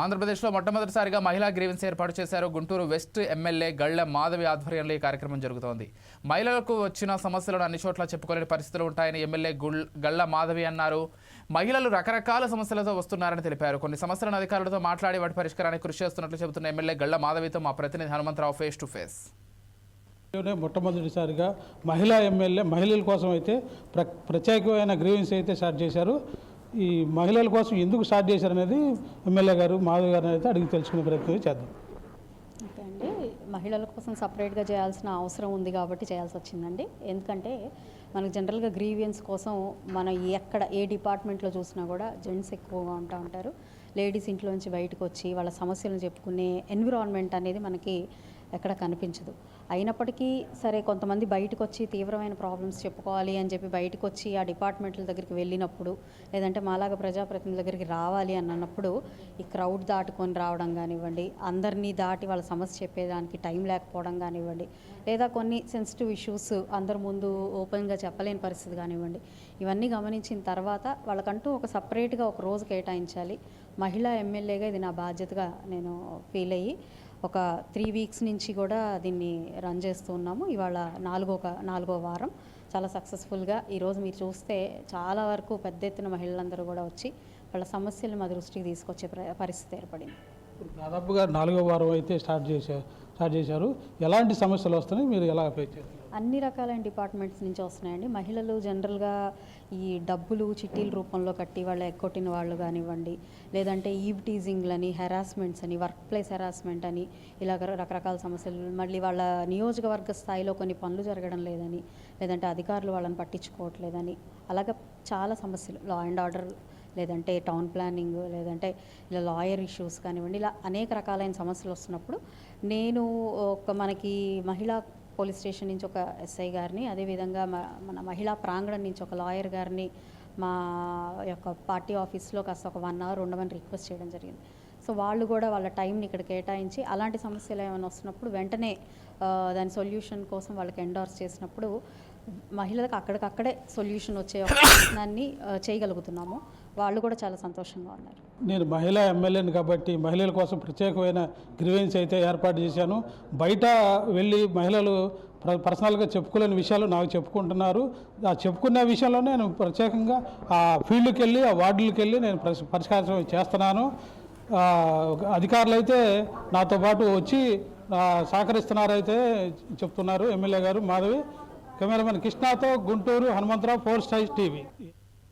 ఆంధ్రప్రదేశ్లో మొట్టమొదటిసారిగా మహిళా గ్రీవెన్స్ ఏర్పాటు చేశారు. గుంటూరు వెస్ట్ ఎమ్మెల్యే గళ్ళ మాధవి ఆధ్వర్యంలో ఈ కార్యక్రమం జరుగుతోంది. మహిళలకు వచ్చిన సమస్యలను అన్ని చోట్ల చెప్పుకోలేని పరిస్థితులు ఉంటాయని ఎమ్మెల్యే గళ్ళ మాధవి అన్నారు. మహిళలు రకరకాల సమస్యలతో వస్తున్నారని తెలిపారు. కొన్ని సమస్యలను అధికారులతో మాట్లాడి వాటి పరిష్కారానికి కృషి చేస్తున్నట్లు చెబుతున్న ఎమ్మెల్యే గళ్ళ మాధవితో మా ప్రతినిధి హనుమంతరావు ఫేస్ టు ఫేస్. మొట్టమొదటిసారిగా మహిళా ఎమ్మెల్యే మహిళల కోసం అయితే ప్ర ప్రత్యేకమైన గ్రీవెన్స్ అయితే స్టార్ట్ చేశారు. ఈ మహిళల కోసం ఎందుకు స్టార్ట్ చేశారు అనేది ఎమ్మెల్యే గారు మాధవ్ గారు అయితే అడిగి తెలుసుకునే ప్రయత్నం చేద్దాం. ఓకే అండి. మహిళల కోసం సపరేట్గా చేయాల్సిన అవసరం ఉంది కాబట్టి చేయాల్సి వచ్చిందండి. ఎందుకంటే మనకు జనరల్గా గ్రీవియన్స్ కోసం మనం ఎక్కడ ఏ డిపార్ట్మెంట్లో చూసినా కూడా జెంట్స్ ఎక్కువగా ఉంటా ఉంటారు. లేడీస్ ఇంట్లోంచి బయటకు వచ్చి వాళ్ళ సమస్యలను చెప్పుకునే ఎన్విరాన్మెంట్ అనేది మనకి ఎక్కడ కనిపించదు. అయినప్పటికీ సరే కొంతమంది బయటకు వచ్చి తీవ్రమైన ప్రాబ్లమ్స్ చెప్పుకోవాలి అని చెప్పి బయటకు వచ్చి ఆ డిపార్ట్మెంట్ల దగ్గరికి వెళ్ళినప్పుడు లేదంటే మాలాగా ప్రజాప్రతినిధుల దగ్గరికి రావాలి అని అన్నప్పుడు ఈ క్రౌడ్ దాటుకొని రావడం కానివ్వండి అందరినీ దాటి వాళ్ళ సమస్య చెప్పేదానికి టైం లేకపోవడం కానివ్వండి లేదా కొన్ని సెన్సిటివ్ ఇష్యూస్ అందరి ముందు ఓపెన్గా చెప్పలేని పరిస్థితి కానివ్వండి ఇవన్నీ గమనించిన తర్వాత వాళ్ళకంటూ ఒక సపరేట్గా ఒక రోజు కేటాయించాలి. మహిళా ఎమ్మెల్యేగా ఇది నా బాధ్యతగా నేను ఫీల్ అయ్యి ఒక త్రీ వీక్స్ నుంచి కూడా దీన్ని రన్ చేస్తూ ఉన్నాము. ఇవాళ నాలుగో నాలుగో వారం. చాలా సక్సెస్ఫుల్గా ఈరోజు మీరు చూస్తే చాలా వరకు పెద్ద ఎత్తున మహిళలందరూ కూడా వచ్చి వాళ్ళ సమస్యలు మా దృష్టికి తీసుకొచ్చే పరిస్థితి ఏర్పడింది. దాదాపుగా నాలుగో వారం అయితే స్టార్ట్ చేశారు స్టార్ట్ చేశారు. ఎలాంటి సమస్యలు వస్తున్నాయి? మీరు ఎలా ఫేస్ చేస్తారు? అన్ని రకాలైన డిపార్ట్మెంట్స్ నుంచి వస్తున్నాయండి. మహిళలు జనరల్గా ఈ డబ్బులు చిట్టీల రూపంలో కట్టి వాళ్ళు ఎక్కొట్టిన వాళ్ళు కానివ్వండి లేదంటే ఈవ్ టీజింగ్లని హెరాస్మెంట్స్ అని వర్క్ ప్లేస్ హెరాస్మెంట్ అని ఇలాగ రకరకాల సమస్యలు మళ్ళీ వాళ్ళ నియోజకవర్గ స్థాయిలో కొన్ని పనులు జరగడం లేదని లేదంటే అధికారులు వాళ్ళని పట్టించుకోవట్లేదని అలాగ చాలా సమస్యలు. లా అండ్ ఆర్డర్ లేదంటే టౌన్ ప్లానింగ్ లేదంటే ఇలా లాయర్ ఇష్యూస్ కానివ్వండి ఇలా అనేక రకాలైన సమస్యలు వస్తున్నప్పుడు నేను ఒక మనకి మహిళా పోలీస్ స్టేషన్ నుంచి ఒక ఎస్ఐ గారిని అదేవిధంగా మన మహిళా ప్రాంగణం నుంచి ఒక లాయర్ గారిని మా యొక్క పార్టీ ఆఫీస్లో కాస్త ఒక వన్ అవర్ ఉండమని రిక్వెస్ట్ చేయడం జరిగింది. సో వాళ్ళు కూడా వాళ్ళ టైంని ఇక్కడ కేటాయించి అలాంటి సమస్యలు ఏమైనా వస్తున్నప్పుడు వెంటనే దాని సొల్యూషన్ కోసం వాళ్ళకి ఎండార్స్ చేసినప్పుడు మహిళలకు అక్కడికక్కడే సొల్యూషన్ వచ్చే ఒక ప్రయత్నాన్ని చేయగలుగుతున్నాము. వాళ్ళు కూడా చాలా సంతోషంగా ఉన్నారు. నేను మహిళా ఎమ్మెల్యేని కాబట్టి మహిళల కోసం ప్రత్యేకమైన గ్రీవెన్స్ అయితే ఏర్పాటు చేశాను. బయట వెళ్ళి మహిళలు పర్సనల్గా చెప్పుకోలేని విషయాలు నాకు చెప్పుకుంటున్నారు. ఆ చెప్పుకున్న విషయంలో నేను ప్రత్యేకంగా ఆ ఫీల్డ్కి వెళ్ళి ఆ వార్డులకు వెళ్ళి నేను పరిష్కారం చేస్తున్నాను. అధికారులు అయితే నాతో పాటు వచ్చి సహకరిస్తున్నారైతే చెప్తున్నారు. ఎమ్మెల్యే గారు Madhavi. Cameraman కృష్ణాతో Guntur Hanumantharao four stage TV.